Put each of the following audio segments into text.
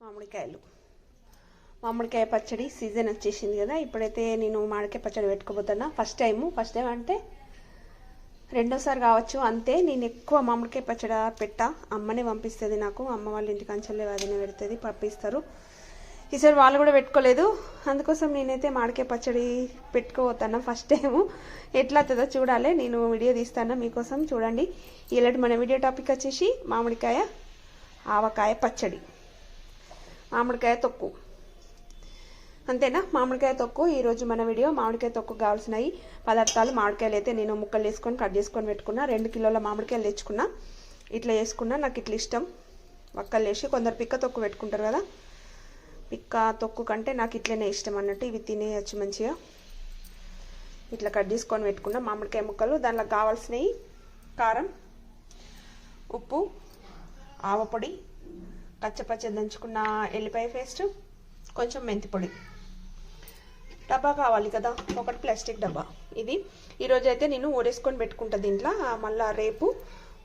మామిడికాయలు. మామిడికాయ పచ్చడి సీజన్ వచ్చేసింది కదా ఇప్పుడైతే నేను మామిడికాయ పచ్చడి పెట్టుకోబోతున్నా. ఫస్ట్ టైము ఫస్ట్ టైం అంటే రెండోసారి కావచ్చు అంతే. నేను ఎక్కువ మామిడికాయ పచ్చడి పెట్టా. అమ్మనే పంపిస్తుంది నాకు. అమ్మ వాళ్ళ ఇంటికి అంచలే వదిన పెడుతుంది పంపిస్తారు. ఈసారి వాళ్ళు కూడా పెట్టుకోలేదు. అందుకోసం నేనైతే మామిడికాయ పచ్చడి పెట్టుకోబోతున్నా ఫస్ట్ టైము ఎట్లా అవుతుందో చూడాలి. నేను వీడియో తీస్తాను మీకోసం. చూడండి. ఇలాంటి మన వీడియో టాపిక్ వచ్చేసి మామిడికాయ ఆవకాయ పచ్చడి. మామిడికాయ తొక్కు. అంతేనా? మామిడికాయ తొక్కు. ఈరోజు మన వీడియో మామిడికాయ తొక్కు కావాల్సినవి పదార్థాలు మామిడికాయలు అయితే నేను ముక్కలు వేసుకొని కట్ చేసుకొని పెట్టుకున్నా. రెండు కిలోల మామిడికాయలు తెచ్చుకున్నా. ఇట్లా వేసుకున్నా నాకు ఇట్లా ఇష్టం. వక్కలు వేసి కొందరు పిక్క తొక్కు పెట్టుకుంటారు కదా. పిక్క తొక్కు కంటే నాకు ఇట్లనే ఇష్టం అన్నట్టు ఇవి తినేయచ్చు మంచిగా. ఇట్లా కట్ చేసుకొని పెట్టుకున్నా. మామిడికాయ ముక్కలు. దాంట్లో కావాల్సినవి కారం ఉప్పు ఆవపొడి కచ్చపచ్చ దంచుకున్న ఎల్లిపాయ పేస్ట్ కొంచెం మెంతి పొడి. డబ్బా కావాలి కదా ఒకటి ప్లాస్టిక్ డబ్బా ఇది. ఈరోజు అయితే నేను ఊరేసుకొని పెట్టుకుంటా దీంట్లో మళ్ళీ రేపు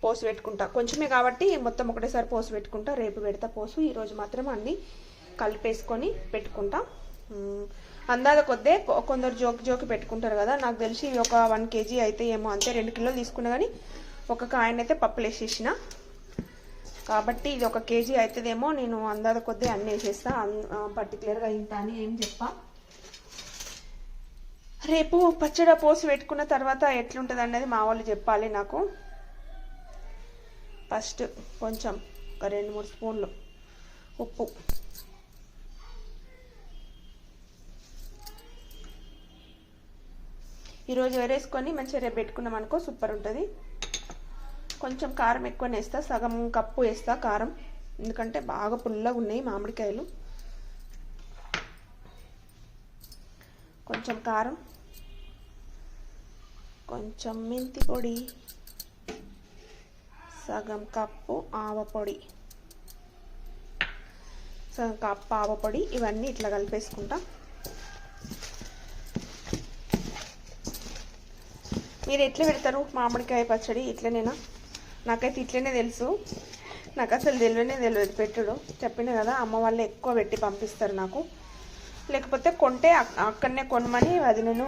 పోసు పెట్టుకుంటా. కొంచెమే కాబట్టి మొత్తం ఒకటేసారి పోసు పెట్టుకుంటా రేపు పెడతా పోసు. ఈరోజు మాత్రం అన్నీ కలిపేసుకొని పెట్టుకుంటా. అందాద కొద్దే కొందరు జోకి జోకి పెట్టుకుంటారు కదా నాకు తెలిసి ఒక వన్ కేజీ అయితే ఏమో అంతే రెండు కిలోలు తీసుకున్నా కానీ ఒక కాయనైతే పప్పులు వేసేసిన కాబట్టి ఇది ఒక కేజీ అవుతుందేమో నేను అందాద కొద్దీ అన్నీ వేసేస్తా. పర్టికులర్గా ఇంత అని ఏం చెప్పా? రేపు పచ్చడి పోసి పెట్టుకున్న తర్వాత ఎట్లుంటుంది అనేది మా వాళ్ళు చెప్పాలి నాకు. ఫస్ట్ కొంచెం ఒక రెండు మూడు స్పూన్లు ఉప్పు. ఈరోజు వేరేసుకొని మంచిగా రేపు పెట్టుకున్నాం అనుకో సూపర్ ఉంటుంది. కొంచెం కారం ఎక్కువనే వేస్తా సగం కప్పు వేస్తా కారం. ఎందుకంటే బాగా పుల్లగా ఉన్నాయి మామిడికాయలు. కొంచెం కారం. కొంచెం మెంతి పొడి. సగం కప్పు ఆవపొడి సగం కప్పు ఆవపొడి ఇవన్నీ ఇట్లా కలిపేసుకుంటా. మీరు ఎట్లా పెడతారు? మామిడికాయ పచ్చడి ఇట్లనేనా నాకైతే ఇట్లనే తెలుసు. నాకు అసలు తెలియనే తెలియదు పెట్టుడు. చెప్పిన కదా అమ్మ వాళ్ళు ఎక్కువ పెట్టి పంపిస్తారు నాకు. లేకపోతే కొంటే అక్- అక్కడనే కొనమని అది నేను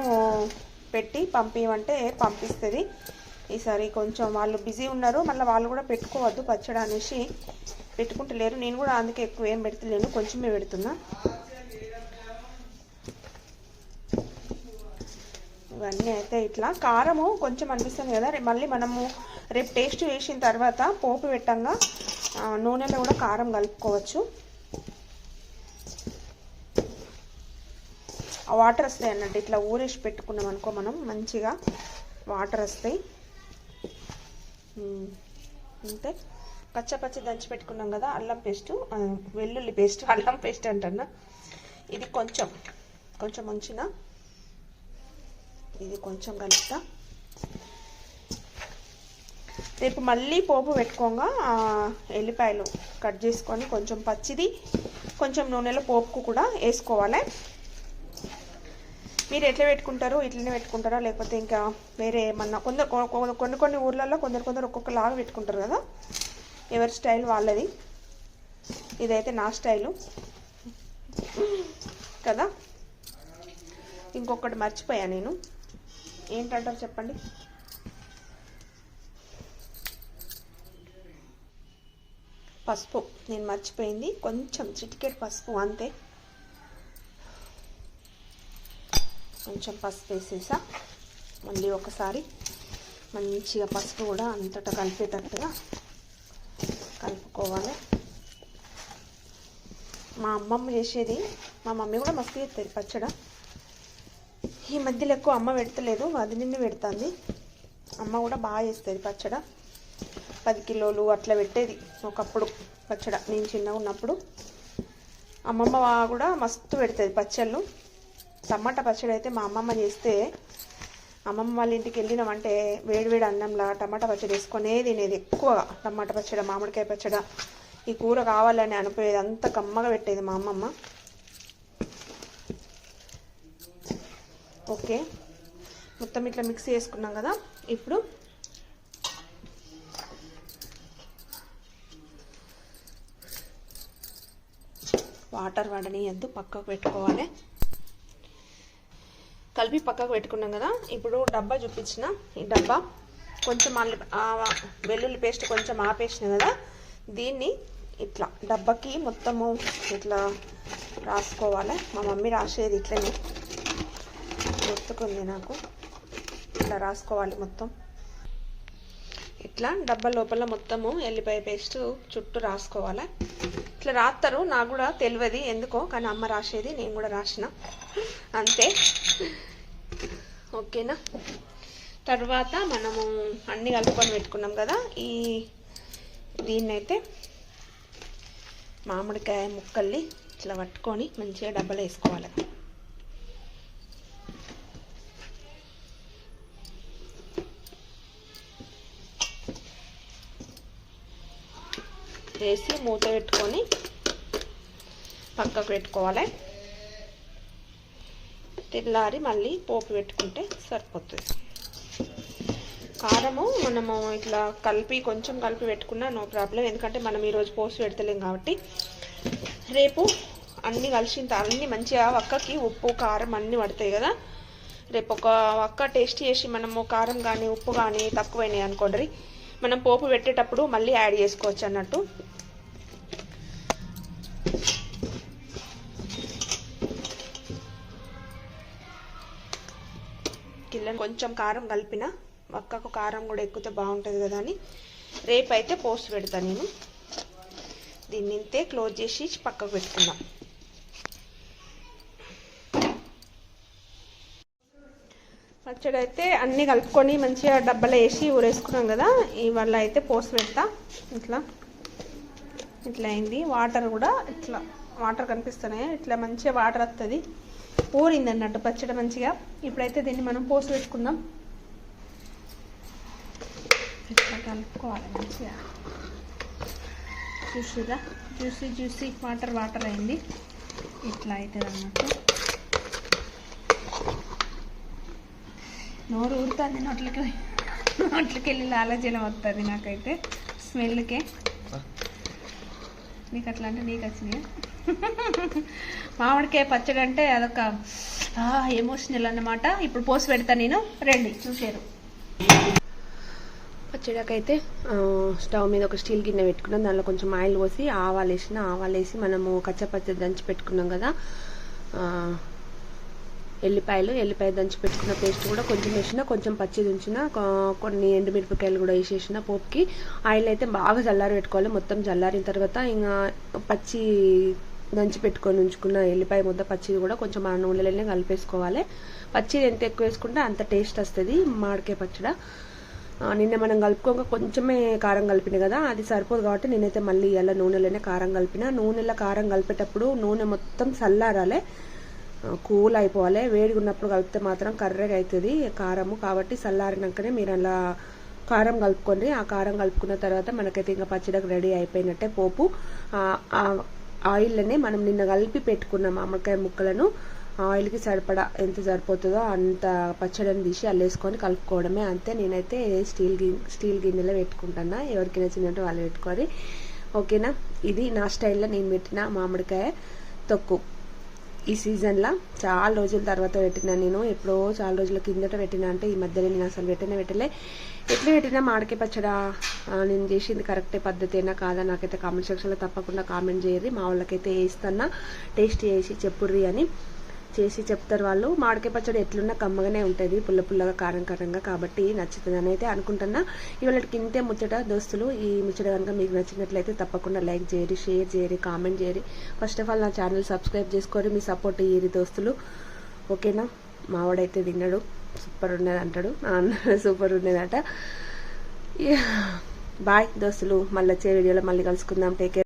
పెట్టి పంపించమంటే పంపిస్తుంది. ఈసారి కొంచెం వాళ్ళు బిజీ ఉన్నారు మళ్ళీ వాళ్ళు కూడా పెట్టుకోవద్దు పచ్చడి అనేసి పెట్టుకుంటలేరు నేను కూడా అందుకే ఎక్కువ ఏం పెడతలేను కొంచెమే పెడుతున్నా. ఇవన్నీ అయితే ఇట్లా. కారము కొంచెం అనిపిస్తుంది కదా మళ్ళీ మనము రేపు టేస్ట్ వేసిన తర్వాత పోపు పెట్టంగా నూనెలో కూడా కారం కలుపుకోవచ్చు. వాటర్ వస్తాయి అన్నట్టు ఇట్లా ఊరేసి పెట్టుకున్నాం అనుకో మనం మంచిగా వాటర్ వస్తాయి. ఉమ్, అంతే కచ్చపచ్చి దంచి పెట్టుకున్నాం కదా అల్లం పేస్ట్ వెల్లుల్లి పేస్ట్ అల్లం పేస్ట్ అంటన్నా. ఇది కొంచెం కొంచెం ఉంచిన. ఇది కొంచెం కలుపుతా. రేపు మళ్ళీ పోపు పెట్టుకోగా. ఎల్లిపాయలు కట్ చేసుకొని కొంచెం పచ్చిది కొంచెం నూనెలో పోపుకు కూడా వేసుకోవాలి. మీరు ఎట్లా పెట్టుకుంటారు ఇట్లనే పెట్టుకుంటారా లేకపోతే ఇంకా వేరే ఏమన్నా? కొందరు కొన్ని కొన్ని ఊర్లలో కొందరు కొందరు ఒక్కొక్కలాగా పెట్టుకుంటారు కదా. ఎవరి స్టైల్ వాళ్ళది. ఇదైతే నా స్టైలు. కదా? ఇంకొకటి మర్చిపోయా నేను. ఏంటంటారు చెప్పండి? పసుపు. నేను మర్చిపోయింది. కొంచెం చిటికెట్ పసుపు అంతే. కొంచెం పసుపు వేసేసా. మళ్ళీ ఒకసారి మంచిగా పసుపు కూడా అంతటా కలిపేటట్టుగా కలుపుకోవాలి. మా అమ్మమ్మ చేసేది. మా మమ్మీ కూడా మస్తు చేస్తుంది పచ్చడ. ఈ మధ్యలో ఎక్కువ అమ్మ పెడతలేదు. అది నిన్ను పెడుతుంది. అమ్మ కూడా బాగా చేస్తుంది పచ్చడ. పది కిలోలు అట్లా పెట్టేది. ఒకప్పుడు పచ్చడ. నేను చిన్నగా ఉన్నప్పుడు అమ్మమ్మ కూడా మస్తు పెడుతుంది పచ్చళ్ళు. టమాటా పచ్చడి అయితే మా అమ్మమ్మ చేస్తే అమ్మమ్మ వాళ్ళ ఇంటికి వెళ్ళినామంటే వేడివేడి అన్నంలా టమాటా పచ్చడి వేసుకునే తినేది ఎక్కువగా. టమాటా పచ్చడి మామిడికాయ పచ్చడి ఈ కూర కావాలని అనిపోయేది అంత కమ్మగా పెట్టేది మా అమ్మమ్మ. ఓకే. మొత్తం ఇట్లా మిక్స్ చేసుకున్నాం కదా. ఇప్పుడు వాటర్ వడనీయద్దు పక్కకు పెట్టుకోవాలి. కలిపి పక్కకు పెట్టుకున్నాం కదా. ఇప్పుడు డబ్బా చూపించిన ఈ డబ్బా. కొంచెం వెల్లుల్లి పేస్ట్ కొంచెం ఆపేసిన కదా. దీన్ని ఇట్లా డబ్బాకి మొత్తము ఇట్లా రాసుకోవాలి. మా మమ్మీ రాసేది ఇట్లనే. గుర్తుకుంది నాకు. ఇట్లా రాసుకోవాలి మొత్తం. ఇట్లా డబ్బా లోపల మొత్తము ఎల్లిపాయ పేస్ట్ చుట్టూ రాసుకోవాలి. ఇట్లా రాస్తారు నాకు కూడా తెలియదు ఎందుకో కానీ అమ్మ రాసేది నేను కూడా రాసిన. అంతే. ఓకేనా? తర్వాత మనము అన్ని కలుపుకొని పెట్టుకున్నాం కదా ఈ దీన్నైతే మామిడికాయ ముక్కల్ని ఇట్లా పట్టుకొని మంచిగా డబ్బలు వేసుకోవాలి. వేసి మూత పెట్టుకొని పక్కకు పెట్టుకోవాలి. తెల్లారి మళ్ళీ పోపు పెట్టుకుంటే సరిపోతుంది. కారము మనము ఇట్లా కలిపి కొంచెం కలిపి పెట్టుకున్నా నో ప్రాబ్లం. ఎందుకంటే మనం ఈరోజు పోసి పెడతలేం కాబట్టి. రేపు అన్నీ కలిసిన అన్నీ మంచిగా ఒక్కకి ఉప్పు కారం అన్నీ పడతాయి కదా. రేపు ఒక ఒక్క టేస్ట్ చేసి మనము కారం కానీ ఉప్పు కానీ తక్కువైనాయి అనుకోండి. మనం పోపు పెట్టేటప్పుడు మళ్ళీ యాడ్ చేసుకోవచ్చు అన్నట్టు. కిల్లని కొంచెం కారం కలిపిన ఒక్కకు కారం కూడా ఎక్కితే బాగుంటుంది కదా అని. రేపు అయితే పోస్ట్ పెడతాను నేను. దీన్ని ఇంతే క్లోజ్ చేసి పక్కకు పెట్టుకుందాం. పచ్చడి అయితే అన్నీ కలుపుకొని మంచిగా డబ్బాలో వేసి ఊరేసుకున్నాం కదా ఇవాళ అయితే పోసి పెడతా. ఇట్లా. ఇట్లా అయింది. వాటర్ కూడా ఇట్లా. వాటర్ కనిపిస్తున్నాయి. ఇట్లా మంచిగా వాటర్ వస్తుంది ఊరింది అన్నట్టు పచ్చడి మంచిగా. ఇప్పుడైతే దీన్ని మనం పోసి పెట్టుకుందాం. ఇట్లా కలుపుకోవాలి మంచిగా. చూసిరా జ్యూసీ జ్యూసీ వాటర్ వాటర్ అయింది. ఇట్లా అవుతుంది అన్నట్టు నోరు ఊరుతుంది నోట్లకి నోట్లకి వెళ్ళి లాలజలం వస్తుంది నాకైతే స్మెల్కే. నీకు అట్లా అంటే నీకు వచ్చినాయి? మామిడికాయ పచ్చడి అంటే అదొక ఎమోషనల్ అన్నమాట. ఇప్పుడు పోసి పెడతా నేను. రండి చూసారు. పచ్చడికైతే స్టవ్ మీద ఒక స్టీల్ గిన్నె పెట్టుకున్నాం. దానిలో కొంచెం ఆయిల్ పోసి ఆవాలు వేసిన ఆవాలు వేసి మనము కచ్చపచ్చ దంచి పెట్టుకున్నాం కదా. ఎల్లిపాయలు ఎల్లిపాయ దంచి పెట్టుకున్న పేస్ట్ కూడా కొంచెం వేసిన కొంచెం పచ్చి దించిన కొన్ని ఎండుమిరపకాయలు కూడా వేసేసిన పోపుకి. ఆయిల్ అయితే బాగా చల్లారి పెట్టుకోవాలి. మొత్తం చల్లారిన తర్వాత ఇంకా పచ్చి దంచి పెట్టుకొని ఉంచుకున్న ఎల్లిపాయ ముద్ద పచ్చిది కూడా కొంచెం మన నూనెలోనే కలిపేసుకోవాలి. పచ్చిది ఎంత ఎక్కువ వేసుకుంటే అంత టేస్ట్ వస్తుంది మామిడికాయ పచ్చడ. నిన్న మనం కలుపుకోక కొంచెమే కారం కలిపిన కదా అది సరిపోదు కాబట్టి నేనైతే మళ్ళీ ఇలా నూనెలోనే కారం కలిపిన. నూనెలో కారం కలిపేటప్పుడు నూనె మొత్తం చల్లారాలే. కూల్ అయిపోవాలి వేడిగా ఉన్నప్పుడు కలిపితే మాత్రం కర్రగా అవుతుంది కారము. కాబట్టి చల్లారినాకనే మీరు అలా కారం కలుపుకోండి. ఆ కారం కలుపుకున్న తర్వాత మనకైతే ఇంకా పచ్చడికి రెడీ అయిపోయినట్టే పోపు. ఆ- ఆయిల్లోనే మనం నిన్న కలిపి పెట్టుకున్న మామిడికాయ ముక్కలను ఆయిల్కి సరిపడా ఎంత సరిపోతుందో అంత పచ్చడిని తీసి అల్లేసుకొని కలుపుకోవడమే అంతే. నేనైతే స్టీల్ గిన్నె స్టీల్ గిన్నెలో పెట్టుకుంటున్నా. ఎవరికి నచ్చినట్టు వాళ్ళు పెట్టుకొని ఓకేనా? ఇది నా స్టైల్లో నేను పెట్టిన మామిడికాయ తొక్కు. ఈ సీజన్లో చాలా రోజుల తర్వాత పెట్టినా నేను. ఎప్పుడో చాలా రోజుల కిందట పెట్టినా అంటే ఈ మధ్యలో నేను అసలు పెట్టనే పెట్టలే. ఎట్లా పెట్టినా మామిడికాయ పచ్చడా నేను చేసింది కరెక్టే పద్ధతేనా కాదా నాకైతే కామెంట్ సెక్షన్లో తప్పకుండా కామెంట్ చేయరు మా వాళ్ళకైతే వేస్తున్నా టేస్ట్ చేసి చెప్పుర్రి అని. చేసి చెప్తారు వాళ్ళు. మామిడికాయ పచ్చడి ఎట్లున్నా కమ్మగానే ఉంటుంది పుల్ల పుల్లగా కారం కారంగా కాబట్టి నచ్చుతుందని అయితే అనుకుంటున్నా. ఇవాళకి ఇంతే ముచ్చట దోస్తులు ఈ ముచ్చట కనుక మీకు నచ్చినట్లయితే తప్పకుండా లైక్ చేయరి షేర్ చేయరి కామెంట్ చేయరి ఫస్ట్ ఆఫ్ ఆల్ నా ఛానల్ సబ్స్క్రైబ్ చేసుకోరు మీ సపోర్ట్ ఇయ్యి దోస్తులు. ఓకేనా? మావాడైతే తిన్నాడు సూపర్ ఉన్నది అంటాడు నా అన్న సూపర్ ఉన్నదట. బాయ్ దోస్తులు. మళ్ళీ వచ్చే వీడియోలో మళ్ళీ కలుసుకుందాం. Take care